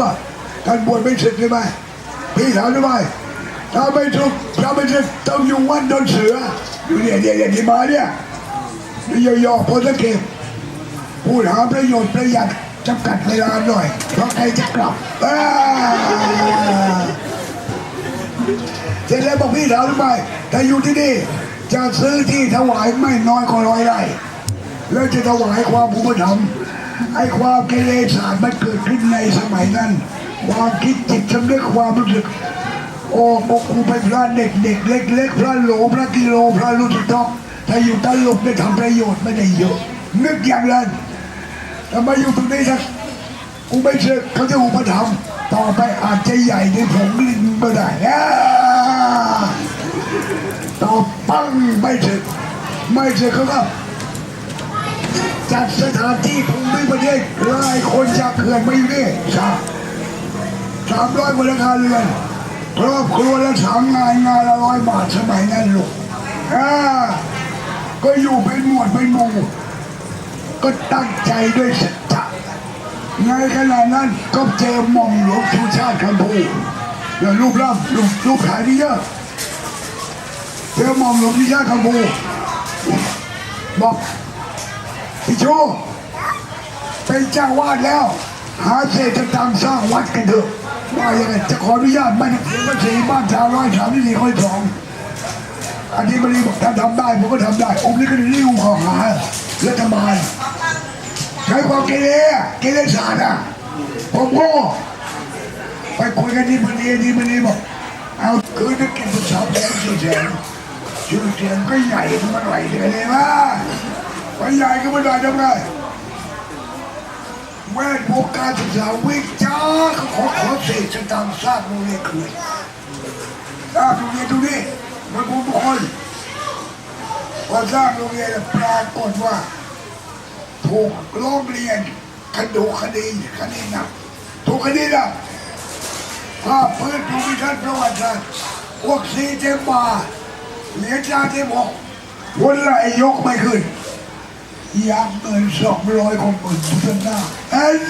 ว่าท่านบวชไม่ศึกใช่ไหมพี่ถามทำไมถ้าไม่ถูกถ้าไม่ศึกต้องอยู่วัดโดนเสืออยู่เนี่ยเนี่ยเนี่ยที่มาเนี่ยนี่ย่อๆโพสเก็บพูดหาประโยชน์ประหยัดจำกัดเวลาหน่อย เพราะใครจะกลับเสร็จแล้วบอกพี่ถามทำไมถ้าอยู่ที่นี่จะซื้อที่ถวายไม่น้อยกว่าร้อยไร่แล้วจะถวายความภูมิธรรม ไอ้ความเกเรสารมันเกิดขึ้นในสมัยนั้น ความคิดจิตสำนึกความรู้สึก โอ้ปกครูเป็นพระเด็กเด็กเล็กเล็กพระโหลพระกิโลพระรู้สึกต้องถ้าอยู่ตลกได้ทำประโยชน์ไม่ได้เยอะ นึกอย่างนั้นทำไมอยู่ตรงนี้สักกูไม่เชื่อเขาจะอุปถัมภ์ต่อไปอาจจะใหญ่ในผงลิงก็ได้ต่อปังไม่เชื่อไม่เชื่อเขาก็ จัดสถานที่ภูมิประเทศหลายคนจากเขื่อนมาอยู่นี่สามสามร้อยบริการเรือนครอบครัวละสามงานงานละร้อยบาทสมัยนั้นลูกอ่าก็อยู่เป็นหมวดเป็นหมู่ก็ตั้งใจด้วยสัจจะในขณะนั้นก็เจอหม่อมหลวงชูชาติคำพูแล้วรูปร่างรูปรูปถ่ายนี่เยอะเจอหม่อมหลวงชูชาติคำพูบอก พี่ชูเป็นเจ้าวาดแล้ว หาเศษตังค์สร้างวัดกันเถอะว่าอย่างไรจะขออนุญาตไม่ต้องเสียภาษีบ้านชาวร้อยสามที่สี่ค่อยสองอันนี้บริบอกถ้าทำได้ผมก็ทำได้ องค์นี้ก็ริ้วข้อหารัฐบาลใช้ความเกเรเกเรศาสตร์อะผมก็ไปคุยกันที่มันดีที่มันดีบอกเอาคืนนึกกินภาษาแพงสี่แสนชื่อเสียงก็ใหญ่ขึ้นมาหน่อยเดียวเลยว่า ไปใหญ่ก็ไม่ได้ทำไงแวดวงการศึกษาวิจ้าเขาขอขอเศษสตางค์สร้างโรงเรียนคืนสร้างโรงเรียนตรงนี้มันบุญทุกคนพอสร้างโรงเรียนปรากฏว่า ถูกร้องเรียนคดีคดีคดีหนักถูกคดีหนักภาพพื้นภูมิทัศน์ประวัติศาสตร์พวกซีเจมบาเหรียญจาเจมบอกวนไหลยกไม่ขึ้น ยักเงินสองร้อยของหมื่นพุทธนา